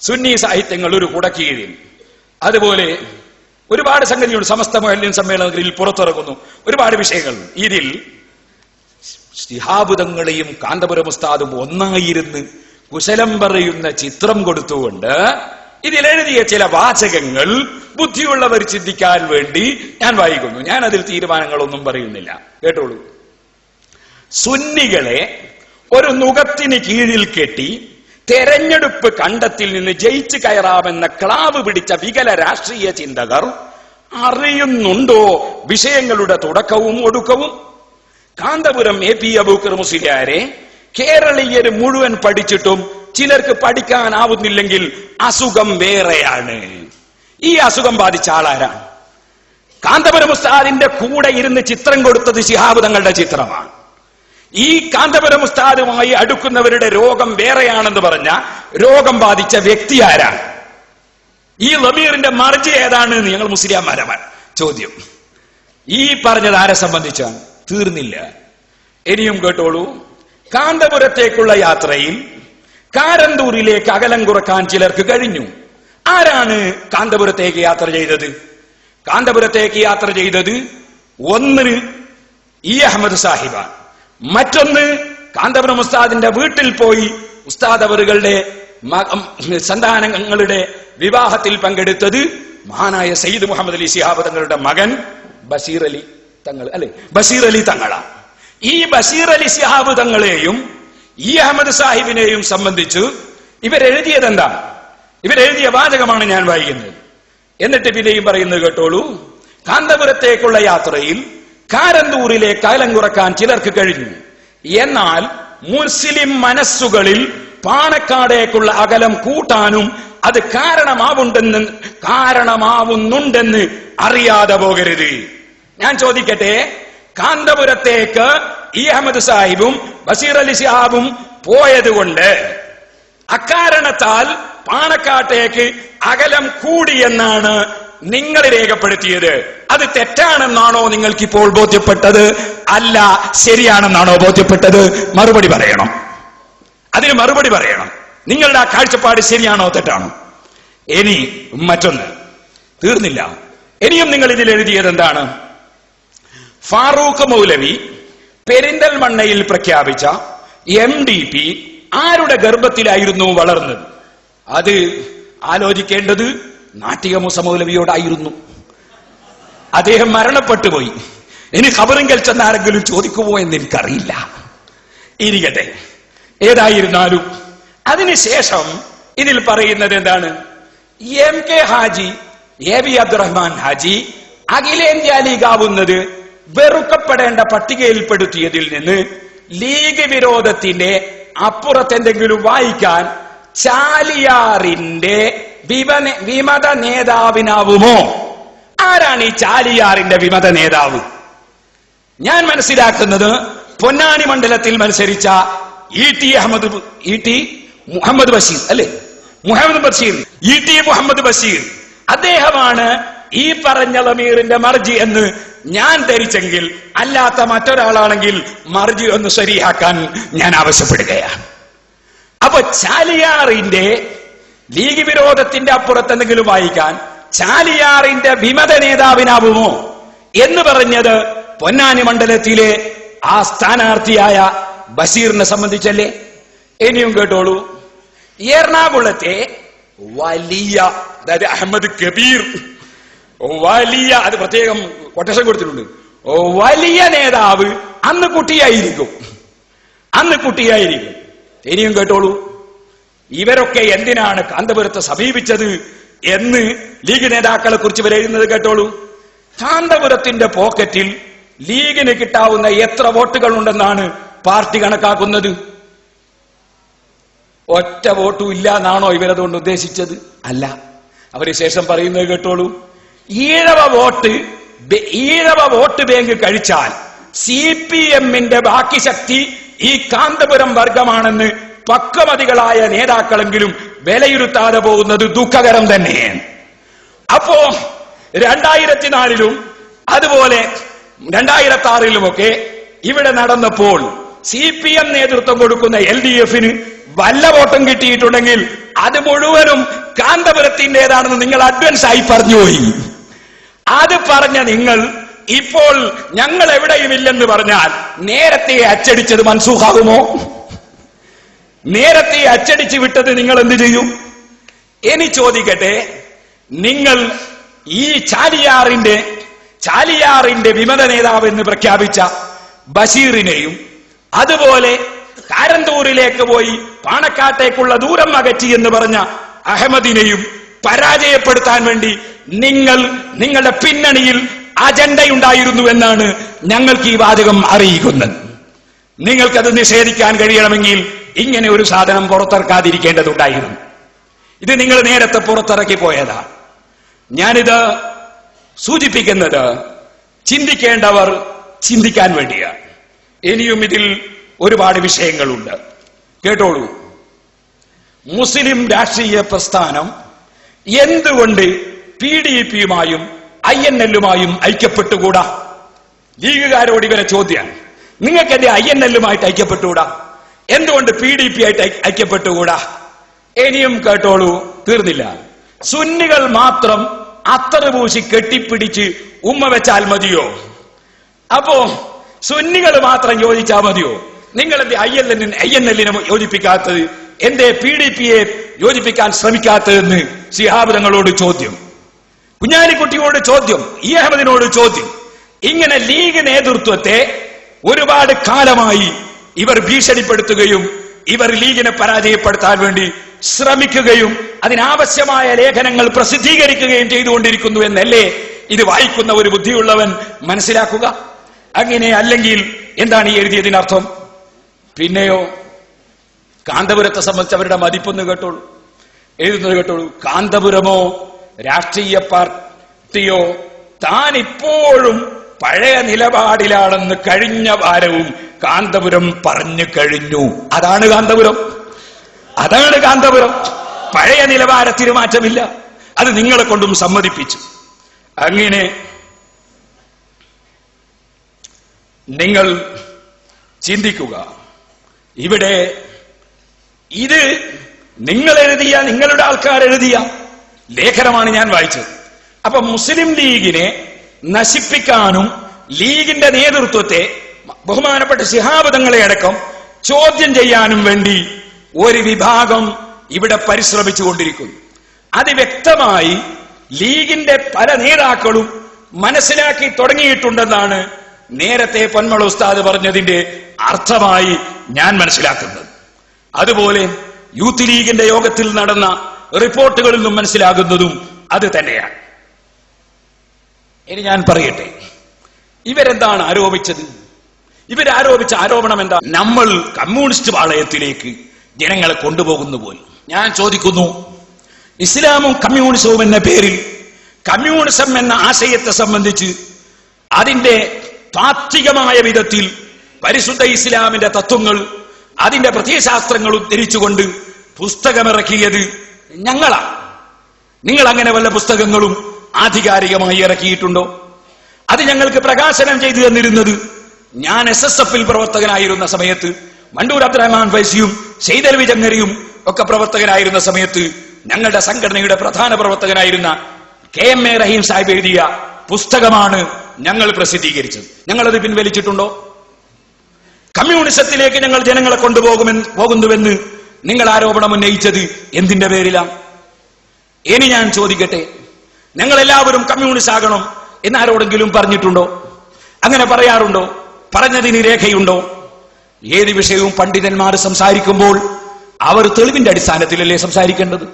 സുന്നി സാഹിത്യങ്ങൾ ഒരു കുടക്കീഴിൽ. അതുപോലെ ഒരുപാട് സംഗതിയുണ്ട്. സമസ്ത മൊഹല്യൻ സമ്മേളനത്തിൽ പുറത്തിറക്കുന്നു ഒരുപാട് വിഷയങ്ങൾ. ഇതിൽ ശിഹാബുദങ്ങളെയും കാന്തപുരം ഉസ്താദും ഒന്നായിരുന്ന് കുശലം പറയുന്ന ചിത്രം കൊടുത്തുകൊണ്ട് ഇതിലെഴുതിയ ചില വാചകങ്ങൾ ബുദ്ധിയുള്ളവർ ചിന്തിക്കാൻ വേണ്ടി ഞാൻ വായിക്കുന്നു. ഞാൻ അതിൽ തീരുമാനങ്ങളൊന്നും പറയുന്നില്ല. കേട്ടോളൂ. സുന്നികളെ ഒരു നുഖത്തിന് കീഴിൽ കെട്ടി തെരഞ്ഞെടുപ്പ് കണ്ടത്തിൽ നിന്ന് ജയിച്ചു കയറാമെന്ന ക്ലാവ് പിടിച്ച വികല രാഷ്ട്രീയ ചിന്തകർ അറിയുന്നുണ്ടോ വിഷയങ്ങളുടെ തുടക്കവും ഒടുക്കവും? കാന്തപുരം എ പി അബൂക്കർ മുസ്ലിയാരെ കേരളീയര് മുഴുവൻ പഠിച്ചിട്ടും ചിലർക്ക് പഠിക്കാനാവുന്നില്ലെങ്കിൽ അസുഖം വേറെയാണ്. ഈ അസുഖം ബാധിച്ച ആളാരാണ്? കാന്തപുരം ഉസ്താദിന്റെ കൂടെ ഇരുന്ന് ചിത്രം കൊടുത്തത് ശിഹാബ് തങ്ങളുടെ ചിത്രമാണ്. ഈ കാന്തപുരം ഉസ്താദുമായി അടുക്കുന്നവരുടെ രോഗം വേറെയാണെന്ന് പറഞ്ഞ രോഗം ബാധിച്ച വ്യക്തി ആരാണ് ഈ ലബീറിന്റെ മറിച്ച് ഏതാണ് ഞങ്ങൾ മുസ്ലിംമാരമാണ് ചോദ്യം. ഈ പറഞ്ഞത് ആരെ സംബന്ധിച്ചാണ്? തീർന്നില്ല. ഇനിയും കേട്ടോളൂ. കാന്തപുരത്തേക്കുള്ള യാത്രയിൽ കാരന്തൂരിലേക്ക് അകലം കുറയ്ക്കാൻ ചിലർക്ക് കഴിഞ്ഞു. ആരാണ് കാന്തപുരത്തേക്ക് യാത്ര ചെയ്തത്? കാന്തപുരത്തേക്ക് യാത്ര ചെയ്തത് ഒന്ന് ഈ അഹമ്മദ് സാഹിബാണ്. മറ്റൊന്ന് കാന്തപുരം ഉസ്താദിന്റെ വീട്ടിൽ പോയി ഉസ്താദ് അവറുകളുടെ സന്താനങ്ങളുടെ വിവാഹത്തിൽ പങ്കെടുത്തത് മഹാനായ സയ്യിദ് മുഹമ്മദ് അലി സിഹാബ് തങ്ങളുടെ മകൻ ബഷീർ അലി തങ്ങൾ അല്ലെ? ബഷീർ അലി തങ്ങളാണ് ഈ ബഷീർ അലി സിഹാബ് തങ്ങളെയും ഈ അഹമ്മദ് സാഹിബിനെയും സംബന്ധിച്ച് ഇവരെഴുതിയത് എന്താണ് ഇവരെഴുതിയ വാചകമാണ് ഞാൻ വായിക്കുന്നത്. എന്നിട്ട് പിന്നെയും പറയുന്നത് കേട്ടോളൂ. കാന്തപുരത്തേക്കുള്ള യാത്രയിൽ കാരന്തൂരിലെ കാലം കുറയ്ക്കാൻ ചിലർക്ക് കഴിഞ്ഞു. എന്നാൽ മുസ്ലിം മനസ്സുകളിൽ പാണക്കാടേക്കുള്ള അകലം കൂട്ടാനും അത് കാരണമാവുണ്ടെന്ന് കാരണമാവുന്നുണ്ടെന്ന് അറിയാതെ പോകരുത്. ഞാൻ ചോദിക്കട്ടെ കാന്തപുരത്തേക്ക് ഇ അഹമ്മദ് സാഹിബും ബഷീർ അലി ഷിഹാബും പോയതുകൊണ്ട് അക്കാരണത്താൽ പാണക്കാട്ടേക്ക് അകലം കൂടിയെന്നാണ് നിങ്ങൾ രേഖപ്പെടുത്തിയത്. അത് തെറ്റാണെന്നാണോ നിങ്ങൾക്ക് ഇപ്പോൾ ബോധ്യപ്പെട്ടത്? അല്ല ശരിയാണെന്നാണോ ബോധ്യപ്പെട്ടത്? മറുപടി പറയണം. അതിന് മറുപടി പറയണം. നിങ്ങളുടെ ആ കാഴ്ചപ്പാട് ശരിയാണോ തെറ്റാണോ? ഇനി മറ്റൊന്ന്. തീർന്നില്ല. ഇനിയും നിങ്ങൾ ഇതിൽ എഴുതിയത് എന്താണ്? ഫാറൂഖ് മൗലവി പെരിന്തൽമണ്ണയിൽ പ്രഖ്യാപിച്ച എം ഡി പി ആരുടെ ഗർഭത്തിലായിരുന്നു വളർന്നത്? അത് ആലോചിക്കേണ്ടത് നാട്ടിക മുസമൗലവിയോടായിരുന്നു അദ്ദേഹം മരണപ്പെട്ടു പോയി. ഇനി ഖബറിങ്കൽ ചെന്ന് ആരെങ്കിലും ചോദിക്കുമോ എന്ന് എനിക്കറിയില്ല ഇരിക്കട്ടെ. ഏതായിരുന്നാലും അതിനുശേഷം ഇതിൽ പറയുന്നത് എന്താണ്? M K Haji A V Abdurahman Haji അഖിലേന്ത്യാ ലീഗാവുന്നത് വെറുക്കപ്പെടേണ്ട പട്ടികയിൽപ്പെടുത്തിയതിൽ നിന്ന് ലീഗ് വിരോധത്തിന്റെ അപ്പുറത്തെന്തെങ്കിലും വായിക്കാൻ ചാലിയാറിന്റെ വിമത നേതാവിനാവുമോ? ആരാണ് ഈ ചാലിയാറിന്റെ വിമത നേതാവ്? ഞാൻ മനസ്സിലാക്കുന്നത് പൊന്നാനി മണ്ഡലത്തിൽ മത്സരിച്ച E T Ahammed E T Muhammad Basheer അല്ലേ? Muhammad Basheer E T Muhammad Basheer. അദ്ദേഹമാണ് ഈ പറഞ്ഞ ലമീറിന്റെ മർജി എന്ന് ഞാൻ ധരിച്ചെങ്കിൽ അല്ലാത്ത മറ്റൊരാളാണെങ്കിൽ മർജി ഒന്ന് ശരിയാക്കാൻ ഞാൻ ആവശ്യപ്പെടുകയാണ്. അപ്പൊ ചാലിയാറിന്റെ ലീഗ് വിരോധത്തിന്റെ അപ്പുറത്ത് എന്തെങ്കിലും വായിക്കാൻ ചാലിയാറിന്റെ വിമത നേതാവിനാവുമോ എന്ന് പറഞ്ഞത് പൊന്നാനി മണ്ഡലത്തിലെ ആ സ്ഥാനാർത്ഥിയായ ബഷീറിനെ സംബന്ധിച്ചല്ലേ? ഇനിയും കേട്ടോളൂ. എറണാകുളത്തെ വലിയ അതായത് അഹമ്മദ് കബീർ വലിയ അത് പ്രത്യേകം കൊട്ടേഷൻ കൊടുത്തിട്ടുണ്ട്. വലിയ നേതാവ് അന്ന് കുട്ടിയായിരിക്കും. അന്ന് കുട്ടിയായിരിക്കും. ഇനിയും കേട്ടോളൂ. ഇവരൊക്കെ എന്തിനാണ് കാന്തപുരത്തെ സമീപിച്ചത് എന്ന് ലീഗ് നേതാക്കളെ കുറിച്ച് വിലയിരുന്നത് കേട്ടോളൂ. കാന്തപുരത്തിന്റെ പോക്കറ്റിൽ ലീഗിന് കിട്ടാവുന്ന എത്ര വോട്ടുകൾ ഉണ്ടെന്നാണ് പാർട്ടി കണക്കാക്കുന്നത്. ഒറ്റ വോട്ടും ഇല്ല എന്നാണോ ഇവരതുകൊണ്ട് ഉദ്ദേശിച്ചത്? അല്ല. അവർ ശേഷം പറയുന്നത് കേട്ടോളൂ. Ezhava vote Ezhava vote bank കഴിച്ചാൽ സി പി എമ്മിന്റെ ബാക്കി ശക്തി ഈ കാന്തപുരം വർഗമാണെന്ന് പക്വമതികളായ നേതാക്കളെങ്കിലും വിലയിരുത്താതെ പോകുന്നത് ദുഃഖകരം തന്നെയാണ്. അപ്പോ രണ്ടായിരത്തി നാലിലും അതുപോലെ രണ്ടായിരത്തി ആറിലുമൊക്കെ ഇവിടെ നടന്നപ്പോൾ സി പി എം നേതൃത്വം കൊടുക്കുന്ന എൽ ഡി എഫിന് വല്ല വോട്ടം കിട്ടിയിട്ടുണ്ടെങ്കിൽ അത് മുഴുവനും കാന്തപുരത്തിന്റെതാണെന്ന് നിങ്ങൾ അഡ്വൻസ് ആയി പറഞ്ഞുപോയി അത് പറഞ്ഞ നിങ്ങൾ ഇപ്പോൾ ഞങ്ങൾ എവിടെയും ഇല്ലെന്ന് പറഞ്ഞാൽ നേരത്തെ അച്ചടിച്ചത് മൻസൂഖാകുമോ? നേരത്തെ അച്ചടിച്ചു വിട്ടത് നിങ്ങൾ എന്ത് ചെയ്യും? ഇനി ചോദിക്കട്ടെ നിങ്ങൾ ഈ ചാലിയാറിന്റെ ചാലിയാറിന്റെ വിമത നേതാവ് എന്ന് പ്രഖ്യാപിച്ച ബഷീറിനെയും അതുപോലെ കാരന്തൂരിലേക്ക് പോയി പാണക്കാട്ടേക്കുള്ള ദൂരം അകറ്റി എന്ന് പറഞ്ഞ അഹമ്മദിനെയും പരാജയപ്പെടുത്താൻ വേണ്ടി നിങ്ങൾ നിങ്ങളുടെ പിന്നണിയിൽ അജണ്ടയുണ്ടായിരുന്നു എന്നാണ് ഞങ്ങൾക്ക് ഈ വാചകം അറിയിക്കുന്നത്. നിങ്ങൾക്കത് നിഷേധിക്കാൻ കഴിയണമെങ്കിൽ ഇങ്ങനെ ഒരു സാധനം പുറത്തിറക്കാതിരിക്കേണ്ടതുണ്ടായിരുന്നു. ഇത് നിങ്ങൾ നേരത്തെ പുറത്തിറക്കി പോയതാ. ഞാനിത് സൂചിപ്പിക്കുന്നത് ചിന്തിക്കേണ്ടവർ ചിന്തിക്കാൻ വേണ്ടിയാണ് ഇനിയും ഇതിൽ ഒരുപാട് വിഷയങ്ങളുണ്ട്. കേട്ടോളൂ. മുസ്ലിം രാഷ്ട്രീയ പ്രസ്ഥാനം എന്തുകൊണ്ട് പി ഡി പിയുമായും ഐ എൻ എല്ലുമായും ഐക്യപ്പെട്ടുകൂടാ? ലീഗുകാരോട് ഇവരെ ചോദ്യമാണ് നിങ്ങൾക്ക് എന്റെ ഐ എൻ എല്ലുമായിട്ട് ഐക്യപ്പെട്ടുകൂടാ? എന്തുകൊണ്ട് പി ഡി പി ആയിട്ട് ഐക്യപ്പെട്ടുകൂടാ? ഇനിയും കേട്ടോളൂ തീർന്നില്ല. സുന്നികൾ മാത്രം അത്തറ് പൂശി കെട്ടിപ്പിടിച്ച് ഉമ്മ വെച്ചാൽ മതിയോ? അപ്പോ സുന്നികൾ മാത്രം യോജിച്ചാൽ മതിയോ? നിങ്ങൾ എന്റെ ഐ എൽ എല്ലിന് ഐ എൻ എല്ലിനെ യോജിപ്പിക്കാത്തത്? എന്റെ പി ഡി പിയെ യോജിപ്പിക്കാൻ ശ്രമിക്കാത്തതെന്ന് സിഹാബ്തങ്ങളോട് ചോദ്യം. കുഞ്ഞാലിക്കുട്ടിയോട് ചോദ്യം ഈ അഹമ്മദിനോട് ചോദ്യം. ഇങ്ങനെ ലീഗ് നേതൃത്വത്തെ ഒരുപാട് കാലമായി ഇവർ ഭീഷണിപ്പെടുത്തുകയും ഇവർ ലീഗിനെ പരാജയപ്പെടുത്താൻ വേണ്ടി ശ്രമിക്കുകയും അതിനാവശ്യമായ ലേഖനങ്ങൾ പ്രസിദ്ധീകരിക്കുകയും ചെയ്തുകൊണ്ടിരിക്കുന്നു എന്നല്ലേ ഇത് വായിക്കുന്ന ഒരു ബുദ്ധിയുള്ളവൻ മനസ്സിലാക്കുക? അങ്ങനെ അല്ലെങ്കിൽ എന്താണ് ഈ എഴുതിയതിനർത്ഥം പിന്നെയോ കാന്തപുരത്തെ സംബന്ധിച്ച് അവരുടെ മതിപ്പൊന്ന് കേട്ടോളൂ. എഴുതുന്നത് കേട്ടോളൂ. കാന്തപുരമോ രാഷ്ട്രീയ പാർട്ടിയോ താൻ ഇപ്പോഴും പഴയ നിലപാടിലാണെന്ന് കഴിഞ്ഞ വാരവും കാന്തപുരം പറഞ്ഞു കഴിഞ്ഞു. അതാണ് കാന്തപുരം. അതാണ് കാന്തപുരം. പഴയ നിലവാരത്തിന് മാറ്റമില്ല അത് നിങ്ങളെ കൊണ്ടും സമ്മതിപ്പിച്ചു. അങ്ങനെ നിങ്ങൾ ചിന്തിക്കുക. ഇവിടെ ഇത് നിങ്ങൾ എഴുതിയ നിങ്ങളുടെ ആൾക്കാർ എഴുതിയ ലേഖനമാണ് ഞാൻ വായിച്ചത്. അപ്പൊ മുസ്ലിം ലീഗിനെ നശിപ്പിക്കാനും ലീഗിന്റെ നേതൃത്വത്തെ ബഹുമാനപ്പെട്ട ശിഹാബദങ്ങളെ അടക്കം ചോദ്യം ചെയ്യാനും വേണ്ടി ഒരു വിഭാഗം ഇവിടെ പരിശ്രമിച്ചുകൊണ്ടിരിക്കുന്നു. അത് വ്യക്തമായി ലീഗിന്റെ പല നേതാക്കളും മനസ്സിലാക്കി തുടങ്ങിയിട്ടുണ്ടെന്നാണ് നേരത്തെ പൊന്മള ഉസ്താദ് പറഞ്ഞതിന്റെ അർത്ഥമായി ഞാൻ മനസ്സിലാക്കുന്നത്. അതുപോലെ യൂത്ത് ലീഗിന്റെ യോഗത്തിൽ നടന്ന റിപ്പോർട്ടുകളിൽ നിന്നും മനസ്സിലാകുന്നതും അത് തന്നെയാണ്. ഇനി ഞാൻ പറയട്ടെ. ഇവരെന്താണ് ആരോപിച്ചത്? ഇവരാരോപിച്ച ആരോപണം എന്താ? നമ്മൾ കമ്മ്യൂണിസ്റ്റ് പാളയത്തിലേക്ക് ജനങ്ങളെ കൊണ്ടുപോകുന്നു പോലും. ഞാൻ ചോദിക്കുന്നു ഇസ്ലാമും കമ്മ്യൂണിസവും എന്ന പേരിൽ കമ്മ്യൂണിസം എന്ന ആശയത്തെ സംബന്ധിച്ച് അതിന്റെ താത്വികമായ വിധത്തിൽ പരിശുദ്ധ ഇസ്ലാമിന്റെ തത്വങ്ങൾ അതിന്റെ പ്രത്യയശാസ്ത്രങ്ങൾ ഉദ്ധരിച്ചുകൊണ്ട് പുസ്തകമിറക്കിയത് ഞങ്ങളാ. നിങ്ങൾ അങ്ങനെ വല്ല പുസ്തകങ്ങളും ആധികാരികമായി ഇറക്കിയിട്ടുണ്ടോ? അത് ഞങ്ങൾക്ക് പ്രകാശനം ചെയ്തു തന്നിരുന്നത് ഞാൻ എസ് എസ് എഫിൽ പ്രവർത്തകനായിരുന്ന സമയത്ത് മണ്ടൂർ അബ്ദുറഹ്മാൻ ഫൈസിയും സെയ്തൽവി ചങ്ങരിയും ഒക്കെ പ്രവർത്തകനായിരുന്ന സമയത്ത് ഞങ്ങളുടെ സംഘടനയുടെ പ്രധാന പ്രവർത്തകനായിരുന്ന K M A Raheem Sahib എഴുതിയ പുസ്തകമാണ് ഞങ്ങൾ പ്രസിദ്ധീകരിച്ചത്. ഞങ്ങളത് പിൻവലിച്ചിട്ടുണ്ടോ? കമ്മ്യൂണിസത്തിലേക്ക് ഞങ്ങൾ ജനങ്ങളെ കൊണ്ടുപോകുമെന്ന് പോകുന്നുവെന്ന് നിങ്ങൾ ആരോപണം ഉന്നയിച്ചത് എന്തിന്റെ പേരിലാണ്? ഇനി ഞാൻ ചോദിക്കട്ടെ ഞങ്ങൾ എല്ലാവരും കമ്മ്യൂണിസ്റ്റ് ആകണം എന്നാരോടെങ്കിലും പറഞ്ഞിട്ടുണ്ടോ? അങ്ങനെ പറയാറുണ്ടോ? പറഞ്ഞതിന് രേഖയുണ്ടോ? ഏത് വിഷയവും പണ്ഡിതന്മാർ സംസാരിക്കുമ്പോൾ അവർ തെളിവിന്റെ അടിസ്ഥാനത്തിലല്ലേ സംസാരിക്കേണ്ടത്?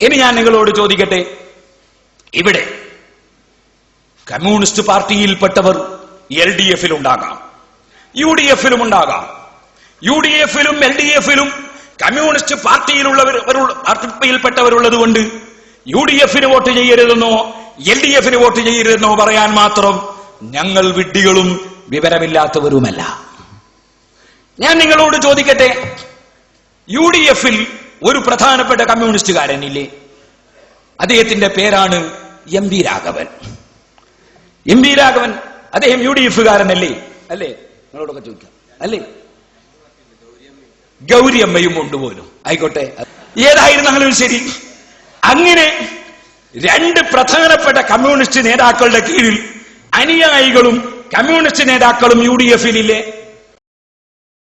ഇനി ഞാൻ നിങ്ങളോട് ചോദിക്കട്ടെ. ഇവിടെ കമ്മ്യൂണിസ്റ്റ് പാർട്ടിയിൽപ്പെട്ടവർ എൽ ഡി എഫിലും ഉണ്ടാകാം യു ഡി എഫിലും ഉണ്ടാകാം. യു ഡി എഫിലും എൽ ഡി എഫിലും കമ്മ്യൂണിസ്റ്റ് പാർട്ടിയിലുള്ളവർ പാർട്ടിയിൽപ്പെട്ടവരുള്ളത് കൊണ്ട് യു ഡി എഫിന് വോട്ട് ചെയ്യരുതെന്നോ എൽ ഡി എഫിന് വോട്ട് ചെയ്യരുതെന്നോ പറയാൻ മാത്രം ഞങ്ങൾ വിഡ്ഢികളും വിവരമില്ലാത്തവരുമല്ല. ഞാൻ നിങ്ങളോട് ചോദിക്കട്ടെ യു ഡി എഫിൽ ഒരു പ്രധാനപ്പെട്ട കമ്മ്യൂണിസ്റ്റുകാരനില്ലേ? അദ്ദേഹത്തിന്റെ പേരാണ് M V Raghavan. M V Raghavan അദ്ദേഹം യു ഡി എഫുകാരനല്ലേ? അല്ലേ? നിങ്ങളോടൊക്കെ ചോദിക്കാം. അല്ലേ? ഗൗരിയമ്മയും കൊണ്ടുപോലും. ആയിക്കോട്ടെ. ഏതായിരുന്നാലും ശരി? അങ്ങനെ രണ്ട് പ്രധാനപ്പെട്ട കമ്മ്യൂണിസ്റ്റ് നേതാക്കളുടെ കീഴിൽ അനുയായികളും കമ്മ്യൂണിസ്റ്റ് നേതാക്കളും യു ഡി എഫിലില്ലേ